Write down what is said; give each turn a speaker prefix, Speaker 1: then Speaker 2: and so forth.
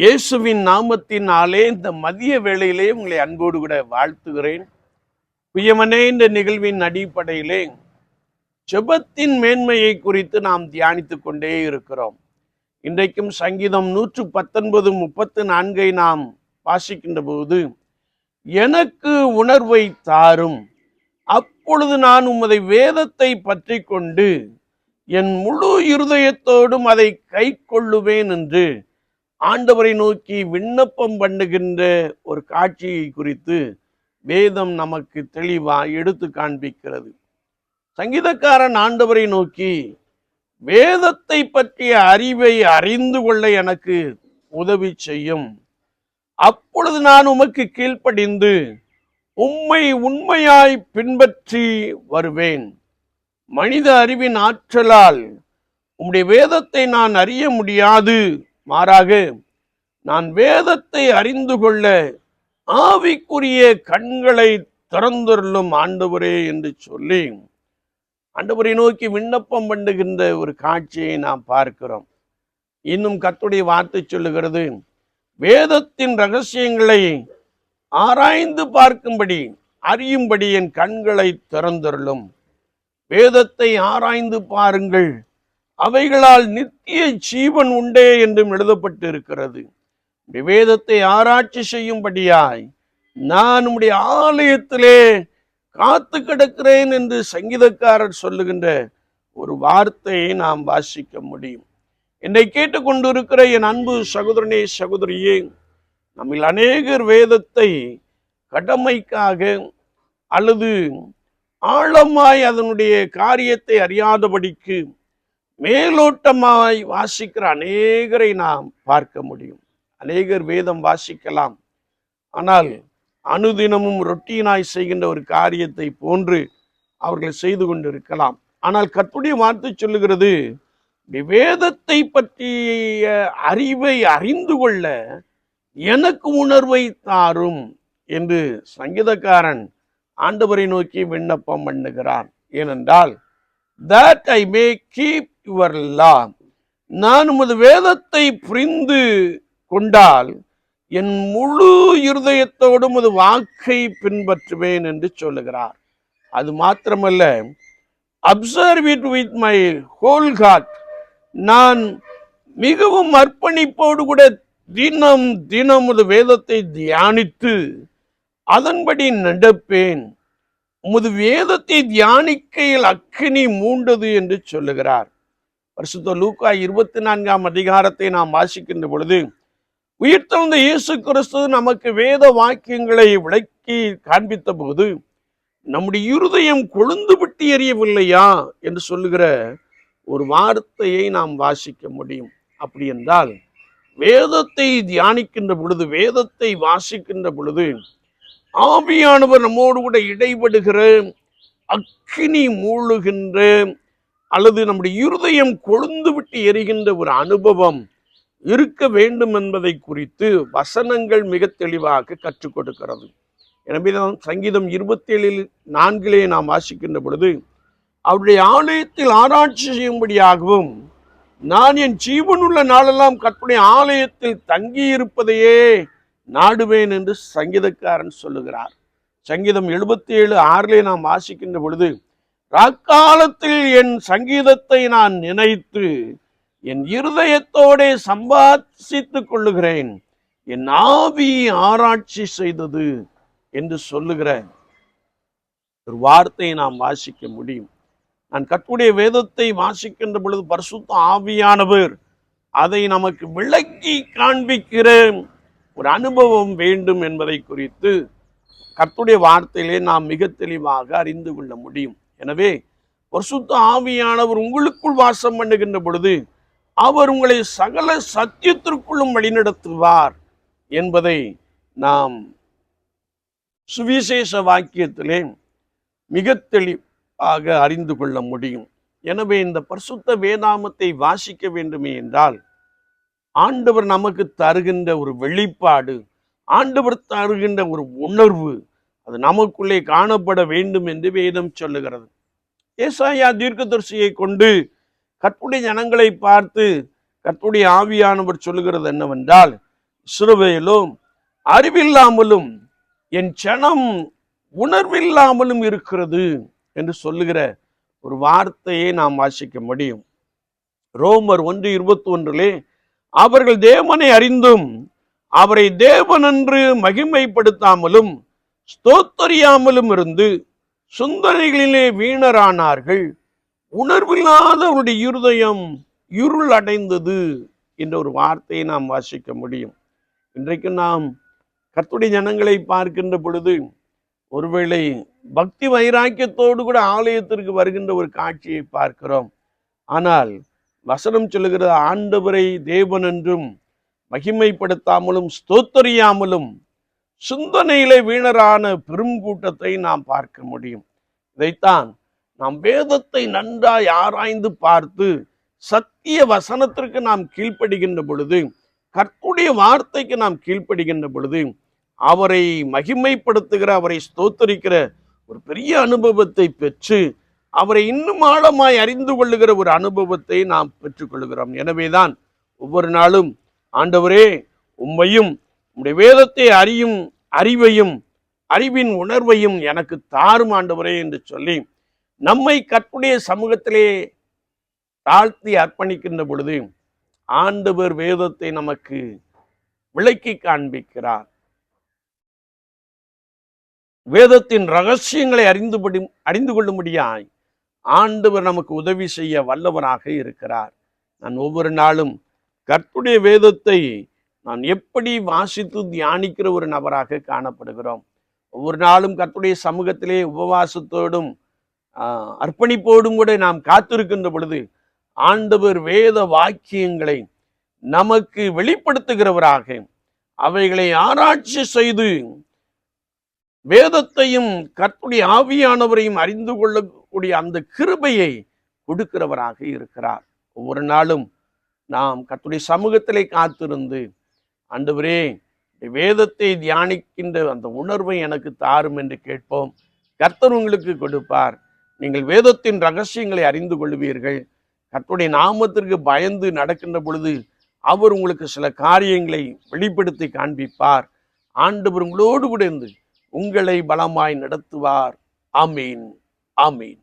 Speaker 1: இயேசுவின் நாமத்தினாலே இந்த மதிய வேளையிலே உங்களை அன்போடு கூட வாழ்த்துகிறேன். பிரியமனே இந்த நிகழ்வின் அடிப்படையிலே ஜெபத்தின் மேன்மையை குறித்து நாம் தியானித்து கொண்டே இருக்கிறோம். இன்றைக்கும் சங்கீதம் நூற்று பத்தொன்பது முப்பத்து நான்கை நாம் வாசிக்கின்ற போது எனக்கு உணர்வை தாரும். அப்பொழுது நான் உமதை வேதத்தை பற்றி கொண்டு என் முழு இருதயத்தோடும் அதை கை கொள்ளுவேன் என்று ஆண்டவரை நோக்கி விண்ணப்பம் பண்ணுகின்ற ஒரு காட்சியை குறித்து வேதம் நமக்கு தெளிவா எடுத்து காண்பிக்கிறது. சங்கீதக்காரன் ஆண்டவரை நோக்கி வேதத்தை பற்றிய அறிவை அறிந்து கொள்ள எனக்கு உதவி செய்யும். அப்பொழுது நான் உமக்கு கீழ்ப்படிந்து உம்மை உண்மையாய் பின்பற்றி வருவேன். மனித அறிவின் ஆற்றலால் உம்முடைய வேதத்தை நான் அறிய முடியாது. மாறாக நான் வேதத்தை அறிந்து கொள்ள ஆவிக்குரிய கண்களை திறந்துள்ளும் ஆண்டவரே என்று சொல்லி ஆண்டவரை நோக்கி விண்ணப்பம் பண்ணுகின்ற ஒரு காட்சியை நாம் பார்க்கிறோம். இன்னும் கத்துடைய வார்த்தை சொல்லுகிறது வேதத்தின் ரகசியங்களை ஆராய்ந்து பார்க்கும்படி அறியும்படி என் கண்களை திறந்துள்ளும் வேதத்தை ஆராய்ந்து பாருங்கள் அவைகளால் நித்திய ஜீவன் உண்டே என்றும் எழுதப்பட்டு இருக்கிறது வேதத்தை ஆராய்ச்சி செய்யும்படியாய் நான் உம்முடைய ஆலயத்திலே காத்து கிடக்கிறேன் என்று சங்கீதக்காரர் சொல்லுகின்ற ஒரு வார்த்தையை நாம் வாசிக்க முடியும். என்னை கேட்டுக்கொண்டிருக்கிற என் அன்பு சகோதரனே சகோதரியே நம்மில் அநேகர் வேதத்தை கடமைக்காக அல்லது ஆழமாய் அதனுடைய காரியத்தை அறியாதபடிக்கு மேலோட்டமாய் வாசிக்கிற அநேகரை நாம் பார்க்க முடியும். அநேகர் வேதம் வாசிக்கலாம். ஆனால் அனுதினமும் ரொட்டீனாய் செய்கின்ற ஒரு காரியத்தை போன்று அவர்கள் செய்து கொண்டிருக்கலாம். ஆனால் கற்புடைய வார்த்தை சொல்லுகிறது விவேதத்தை வேதத்தை பற்றிய அறிவை அறிந்து கொள்ள எனக்கு உணர்வை தாரும் என்று சங்கீதக்காரன் ஆண்டவரை நோக்கி விண்ணப்பம் பண்ணுகிறான். ஏனென்றால் that I may keep your law நான் உமது வேதத்தை புரிந்து கொண்டால் என் முழு இருதயத்தோடும் உமது வாக்கை பின்பற்றுவேன் என்று சொல்லுகிறார். அது மாத்திரமல்ல observe it with my whole heart நான் மிகவும் அர்ப்பணிப்போடு கூட தினம் தினம் உமது வேதத்தை தியானித்து அதன்படி நடப்பேன். உமது வேதத்தை தியானிக்கையில் அக்கினி மூண்டது என்று சொல்லுகிறார். வருஷத்த லூக்கா இருபத்தி நான்காம் அதிகாரத்தை நாம் வாசிக்கின்ற பொழுது உயிர்த்தெழுந்த இயேசு கிறிஸ்து நமக்கு வேத வாக்கியங்களை விளக்கி காண்பித்த போது நம்முடைய இருதயம் கொழுந்து விட்டு எரியவில்லையா என்று சொல்லுகிற ஒரு வார்த்தையை நாம் வாசிக்க முடியும். அப்படி என்றால் வேதத்தை தியானிக்கின்ற பொழுது வேதத்தை வாசிக்கின்ற பொழுது ஆவியானவர் நம்மோடு கூட இடைபடுகிற அக்கினி மூழுகின்ற அல்லது நம்முடைய இருதயம் கொழுந்து விட்டு எரிகின்ற ஒரு அனுபவம் இருக்க வேண்டும் என்பதை குறித்து வசனங்கள் மிக தெளிவாக கற்றுக் கொடுக்கிறது. எனவே தான் சங்கீதம் இருபத்தேழில் நான்கிலே நாம் வாசிக்கின்ற பொழுது அவருடைய ஆலயத்தில் ஆராய்ச்சி செய்யும்படியாகவும் நான் என் ஜீவனுள்ள நாளெல்லாம் கற்புடைய ஆலயத்தில் தங்கியிருப்பதையே நாடுவேன் என்று சங்கீதக்காரன் சொல்லுகிறார். சங்கீதம் எழுபத்தி ஏழு ஆறிலே நாம் வாசிக்கின்ற பொழுது ராக்காலத்தில் என் சங்கீதத்தை நான் நினைத்து என் இருதயத்தோடே சம்பாசித்துக் கொள்ளுகிறேன். என் ஆவி ஆராய்ச்சி செய்தது என்று சொல்லுகிற ஒரு வார்த்தையை நாம் வாசிக்க முடியும். நான் கற்புடைய வேதத்தை வாசிக்கின்ற பொழுது பரிசுத்த ஆவியானவர் அதை நமக்கு விளக்கி காண்பிக்கிறேன். ஒரு அனுபவம் வேண்டும் என்பதை குறித்து கர்த்துடைய வார்த்தையிலே நாம் மிக தெளிவாக அறிந்து கொள்ள முடியும். எனவே பரிசுத்த ஆவியானவர் உங்களுக்குள் வாசம் பண்ணுகின்ற பொழுது அவர் உங்களை சகல சத்தியத்திற்குள்ளும் வழிநடத்துவார் என்பதை நாம் சுவிசேஷ வாக்கியத்திலே மிக தெளிவாக அறிந்து கொள்ள முடியும். எனவே இந்த பரிசுத்த வேதாமத்தை வாசிக்க வேண்டுமே என்றால் ஆண்டவர் நமக்கு தருகின்ற ஒரு வெளிப்பாடு ஆண்டவர் தருகின்ற ஒரு உணர்வு அது நமக்குள்ளே காணப்பட வேண்டும் என்று வேதம் சொல்லுகிறது. ஏசாயா தீர்க்கதரிசியை கொண்டு கற்புடைய ஜனங்களை பார்த்து கற்புடைய ஆவியானவர் சொல்லுகிறது என்னவென்றால் சிறுவையிலும் அறிவில்லாமலும் என் சனம் உணர்வில்லாமலும் இருக்கிறது என்று சொல்லுகிற ஒரு வார்த்தையை நாம் வாசிக்க முடியும். ரோமர் ஒன்று இருபத்தி ஒன்றிலே அவர்கள் தேவனை அறிந்தும் அவரை தேவனன்று மகிமைப்படுத்தாமலும் ஸ்தோத்தறியாமலும் இருந்து சுந்தரிகளிலே வீணரானார்கள். உணர்வில்லாத அவருடைய இருதயம் இருள் அடைந்தது என்ற ஒரு வார்த்தையை நாம் வாசிக்க முடியும். இன்றைக்கு நாம் கத்துடைய ஜனங்களை பார்க்கின்ற பொழுது ஒருவேளை பக்தி வைராக்கியத்தோடு கூட ஆலயத்திற்கு வருகின்ற ஒரு காட்சியை பார்க்கிறோம். ஆனால் வசனம் சொல்லுகிறது ஆண்டவரை தேவன் என்றும் மகிமைப்படுத்தாமலும் ஸ்தோத்தரியாமலும் சிந்தனையிலே வீணரான பெரும் கூட்டத்தை நாம் பார்க்க முடியும். இதைத்தான் நாம் வேதத்தை நன்றாய் ஆராய்ந்து பார்த்து சத்திய வசனத்திற்கு நாம் கீழ்ப்படுகின்ற பொழுது கற்குடைய வார்த்தைக்கு நாம் கீழ்ப்படுகின்ற பொழுது அவரை மகிமைப்படுத்துகிற அவரை ஸ்தோத்தரிக்கிற ஒரு பெரிய அனுபவத்தை பெற்று அவரை இன்னும் ஆழமாய் அறிந்து கொள்ளுகிற ஒரு அனுபவத்தை நாம் பெற்றுக்கொள்கிறோம். எனவேதான் ஒவ்வொரு நாளும் ஆண்டவரே உம்மையும் உம்முடைய வேதத்தை அறியும் அறிவையும் அறிவின் உணர்வையும் எனக்கு தாரும் ஆண்டவரே என்று சொல்லி நம்மை கற்புடைய சமூகத்திலே தாழ்த்தி அர்ப்பணிக்கின்ற பொழுது ஆண்டவர் வேதத்தை நமக்கு விளக்கி காண்பிக்கிறார். வேதத்தின் ரகசியங்களை அறிந்துபடி அறிந்து கொள்ளும்படியாய் ஆண்டவர் நமக்கு உதவி செய்ய வல்லவராக இருக்கிறார். நான் ஒவ்வொரு நாளும் கர்த்துடைய வேதத்தை நான் எப்படி வாசித்து தியானிக்கிற ஒரு நபராக காணப்படுகிறோம். ஒவ்வொரு நாளும் கர்த்துடைய சமூகத்திலே உபவாசத்தோடும் அர்ப்பணிப்போடும் கூட நாம் காத்திருக்கின்ற பொழுது ஆண்டவர் வேத வாக்கியங்களை நமக்கு வெளிப்படுத்துகிறவராக அவைகளை ஆராய்ச்சி செய்து வேதத்தையும் கற்புடைய ஆவியானவரையும் அறிந்து கொள்ள கொடுக்கக்கூடிய அந்த கிருபையை கொடுக்கிறவராக இருக்கிறார். ஒவ்வொரு நாளும் நாம் கத்துடைய சமூகத்திலே காத்திருந்து ஆண்டவரே வேதத்தை தியானிக்கின்ற அந்த உணர்வை எனக்கு தாரும் என்று கேட்போம். கர்த்தர் உங்களுக்கு கொடுப்பார். நீங்கள் வேதத்தின் ரகசியங்களை அறிந்து கொள்வீர்கள். கர்த்தருடைய நாமத்திற்கு பயந்து நடக்கின்ற பொழுது அவர் உங்களுக்கு சில காரியங்களை வெளிப்படுத்தி காண்பிப்பார். ஆண்டவர் உங்களோடு கூட இருந்து உங்களை பலமாய் நடத்துவார். ஆமீன். ஆமீன்.